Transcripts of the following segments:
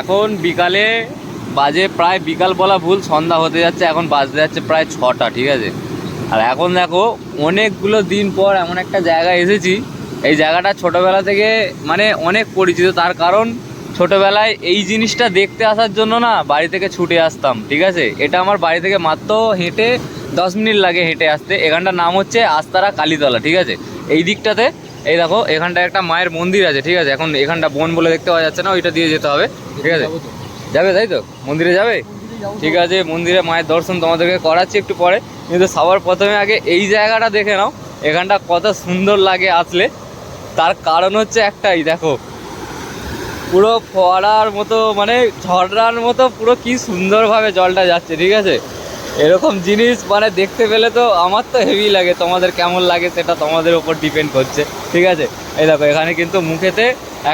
এখন বিকালে বাজে প্রায় বিকাল বলা ভুল, সন্ধ্যা হতে যাচ্ছে, এখন বাজতে যাচ্ছে প্রায় ছটা, ঠিক আছে? আর এখন দেখো, অনেকগুলো দিন পর এমন একটা জায়গায় এসেছি। এই জায়গাটা ছোটোবেলা থেকে মানে অনেক পরিচিত, তার কারণ ছোটোবেলায় এই জিনিসটা দেখতে আসার জন্য না বাড়ি থেকে ছুটে আসতাম, ঠিক আছে? এটা আমার বাড়ি থেকে মাত্র হেঁটে দশ মিনিট লাগে হেঁটে আসতে। এখানটার নাম হচ্ছে আস্তারা কালীতলা, ঠিক আছে? এই দিকটাতে এই দেখো এখানটায় একটা মায়ের মন্দির আছে ঠিক আছে? এখন এখানটা বন বলে দেখতে পাওয়া যাচ্ছে না ওইটা দিয়ে যেতে হবে ঠিক আছে? যাবে তাই তো? মন্দিরে যাবে? ঠিক আছে মন্দিরে মায়ের দর্শন তোমাদেরকে করাচ্ছি একটু পরে কিন্তু সবার প্রথমে আগে এই জায়গাটা দেখে নাও এখানটা কত সুন্দর লাগে আসলে। তার কারণ হচ্ছে একটাই দেখো। পুরো ফোয়ারার মতো মানে ঝর্ণার মতো পুরো কি সুন্দরভাবে জলটা যাচ্ছে ঠিক আছে? এরকম জিনিস মানে দেখতে পেলে তো আমার তো হেভি লাগে, তোমাদের কেমন লাগে সেটা তোমাদের উপর ডিপেন্ড করছে, ঠিক আছে? এই দেখো, এখানে কিন্তু মুখেতে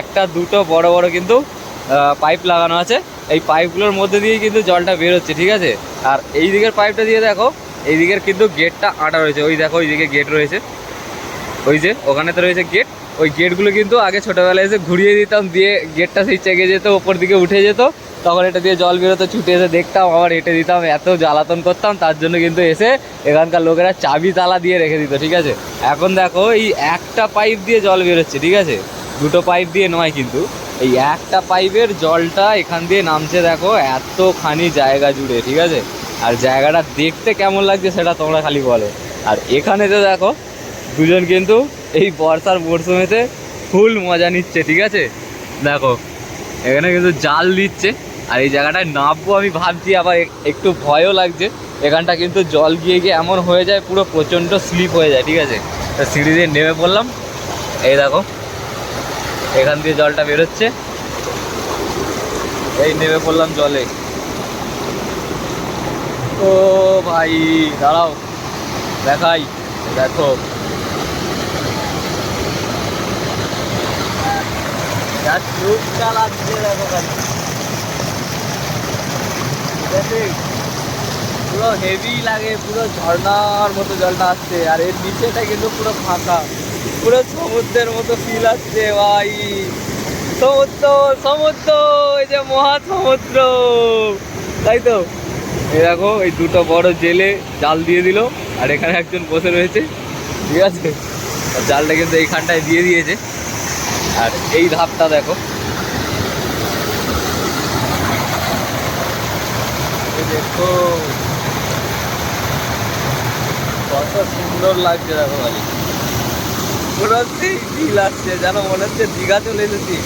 একটা, দুটো বড় বড় কিন্তু পাইপ লাগানো আছে, এই পাইপগুলোর মধ্যে দিয়ে কিন্তু জলটা বেরোচ্ছে ঠিক আছে? আর এই দিকের পাইপটা দিয়ে দেখো, এই দিকের কিন্তু গেটটা আটা রয়েছে, ওই দেখো, ওই দিকে গেট রয়েছে। ওই যে, ওখানে তো রয়েছে গেট ওই গেটগুলো কিন্তু আগে ছোটোবেলায় এসে ঘুরিয়ে দিতাম, দিয়ে গেটটা সেই চেগে যেত, ওপর দিকে উঠে যেত। তখন এটা দিয়ে জল বেরোতো, ছুটে এসে দেখতাম, আবার হেঁটে দিতাম, এত জ্বালাতন করতাম, তার জন্য কিন্তু এসে এখানকার লোকেরা চাবি, তালা দিয়ে রেখে দিত, ঠিক আছে? এখন দেখো, এই একটা পাইপ দিয়ে জল বেরোচ্ছে, ঠিক আছে? দুটো পাইপ দিয়ে নয় কিন্তু। এই একটা পাইপের জলটা এখান দিয়ে নামছে দেখো, এতখানি জায়গা জুড়ে, ঠিক আছে? আর জায়গাটা দেখতে কেমন লাগছে সেটা তোমরা খালি বলো। আর এখানে তো দেখো দুজন কিন্তু এই বর্ষার মরশুমেতে ফুল মজা নিচ্ছে, ঠিক আছে? দেখো, এখানে কিন্তু জাল দিচ্ছে, আর এই জায়গাটায় নামবো আমি ভাবছি, আবার একটু ভয়ও লাগছে। এখানটা কিন্তু জল গিয়ে গিয়ে এমন হয়ে যায়, পুরো প্রচণ্ড স্লিপ হয়ে যায়, ঠিক আছে? তা সিঁড়ি দিয়ে নেমে পড়লাম। এই দেখো, এখান দিয়ে জলটা বেরোচ্ছে। এই নেমে পড়লাম জলে। ও ভাই, দাঁড়াও, দেখাই, দেখো। চোখ চালাচ্ছে দেখো খালি পুরো হেভি লাগে, পুরো ঝর্ণার মতো জলটা আসছে, আর এর নিচেটা কিন্তু পুরো ফাঁকা। পুরো সমুদ্রের মতো ফিল আসছে, ভাই। সমুদ্র সমুদ্র, এই যে মহাসমুদ্র। তাই তো? এই দেখো, এই দুটো বড় জেলে জাল দিয়ে দিল, আর এখানে একজন বসে রয়েছে। ঠিক আছে? জালটা কিন্তু এইখানটায় দিয়ে দিয়েছে। আর এই ধাপটা দেখো। দেখো। কত সুন্দর লাগছে দেখো পুরো সেই ফিল আসছে যেন মনে হচ্ছে দীঘা চলে এসেছি।